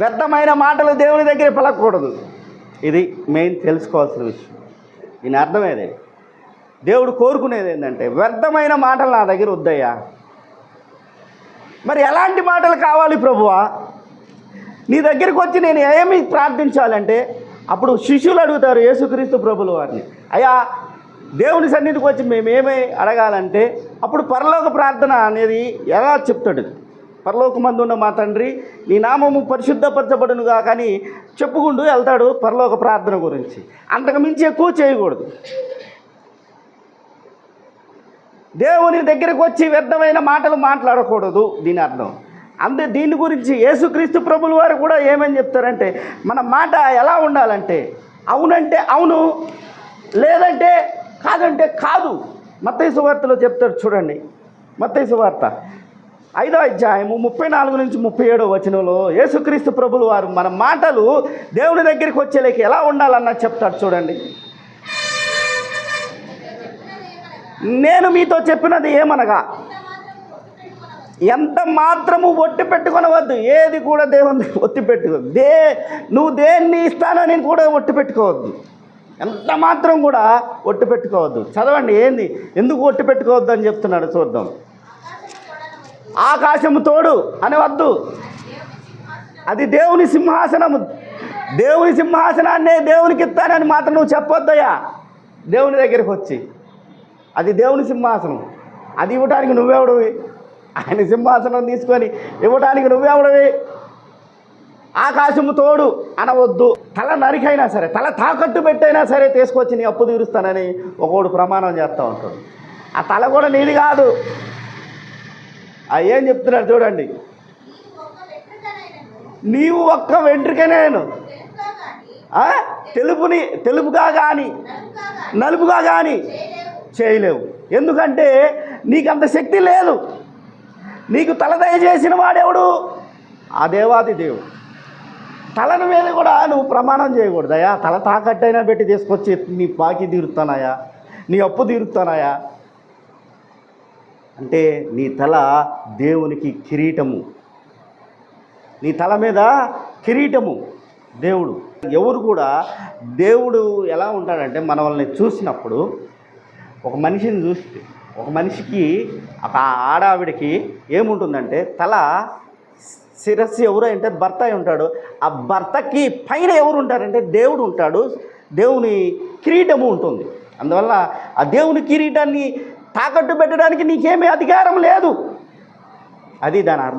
వ్యర్థమైన మాటలు దేవుని దగ్గర పలకూడదు ఇది మెయిన్ తెలుసుకోవాల్సిన విషయం. దీని అర్థమేదే దేవుడు కోరుకునేది ఏంటంటే వ్యర్థమైన మాటలు నా దగ్గర వద్దయ్యా. మరి ఎలాంటి మాటలు కావాలి ప్రభువా? నీ దగ్గరికి వచ్చి నేను ఏమి ప్రార్థించాలంటే అప్పుడు శిష్యులు అడుగుతారు యేసుక్రీస్తు ప్రభులు వారిని అయ్యా దేవుని సన్నిధికి వచ్చి మేమేమి అడగాలంటే అప్పుడు పరలోక ప్రార్థన అనేది ఎలా చెప్తాడు? పరలోకమందు ఉన్న మా తండ్రి నీ నామము పరిశుద్ధపరచబడునుగా కానీ చెప్పుకుంటూ వెళ్తాడు పరలోక ప్రార్థన గురించి. అంతకు మించి ఎక్కువ చేయకూడదు. దేవుని దగ్గరకు వచ్చి వ్యర్థమైన మాటలు మాట్లాడకూడదు దీని అర్థం. అంతే దీని గురించి యేసుక్రీస్తు ప్రభుల వారు కూడా ఏమని చెప్తారంటే మన మాట ఎలా ఉండాలంటే అవునంటే అవును లేదంటే కాదంటే కాదు. మత్తయి సువార్తలో చెప్తారు చూడండి. మత్తయి సువార్త. ఐదో అధ్యాయము ముప్పై నాలుగు నుంచి ముప్పై ఏడో వచనంలో యేసుక్రీస్తు ప్రభులు వారు మన మాటలు దేవుని దగ్గరికి వచ్చేలేక ఎలా ఉండాలన్న చెప్తాడు చూడండి. నేను మీతో చెప్పినది ఏమనగా ఎంత మాత్రము ఒట్టి పెట్టుకొనవద్దు ఏది కూడా దేవుని ఒత్తి పెట్టుకోవద్దు దే నువ్వు దేన్ని ఇస్తానని కూడా ఒట్టి పెట్టుకోవద్దు. ఎంత మాత్రం కూడా ఒట్టి పెట్టుకోవద్దు. చదవండి ఏంది? ఎందుకు ఒట్టి పెట్టుకోవద్దు అని చెప్తున్నాడు చూద్దాం. ఆకాశము తోడు అని వద్దు అది దేవుని సింహాసనము. దేవుని సింహాసనాన్ని దేవునికి ఇస్తానని మాత్రం నువ్వు చెప్పొద్దయ్యా. దేవుని దగ్గరికి వచ్చి. అది దేవుని సింహాసనం. అది ఇవ్వటానికి నువ్వెవడవి? ఆయన సింహాసనం తీసుకొని ఇవ్వటానికి నువ్వెవడవి? ఆకాశము తోడు అనవద్దు. తల నరికైనా సరే తల తాకట్టు పెట్టైనా సరే తీసుకొచ్చి నీ అప్పు తీరుస్తానని ఒకడు ప్రమాణం చేస్తూ ఉంటాడు. ఆ తల కూడా నీది కాదు. ఏం చెప్తున్నాడు చూడండి. నీవు ఒక్క వెంట్రుకనేను నేను. తెలుపుని తెలుపుగా కానీ నలుపుగా కానీ చేయలేవు. ఎందుకంటే నీకు అంత శక్తి లేదు. నీకు తల దయచేసిన వాడెవడు? ఆ దేవాది దేవుడు. తలను మీద కూడా నువ్వు ప్రమాణం చేయకూడదయా తల తాకట్టైనా పెట్టి తీసుకొచ్చి నీ బాకీ తీరుతానాయా నీ అప్పు తీరుతానయా అంటే నీ తల దేవునికి కిరీటము. నీ తల మీద కిరీటము దేవుడు. ఎవరు కూడా దేవుడు ఎలా ఉంటాడంటే మన చూసినప్పుడు ఒక మనిషిని చూస్తే ఒక మనిషికి ఒక ఆడావిడికి ఏముంటుందంటే తల శిరస్సు ఎవరు అంటే భర్త అయి ఉంటాడు. ఆ భర్తకి పైన ఎవరు ఉంటారంటే దేవుడు ఉంటాడు. దేవుని కిరీటము ఉంటుంది. అందువల్ల ఆ దేవుని కిరీటాన్ని తాకట్టు పెట్టడానికి నీకేమీ అధికారం లేదు. అది దాని అర్థం.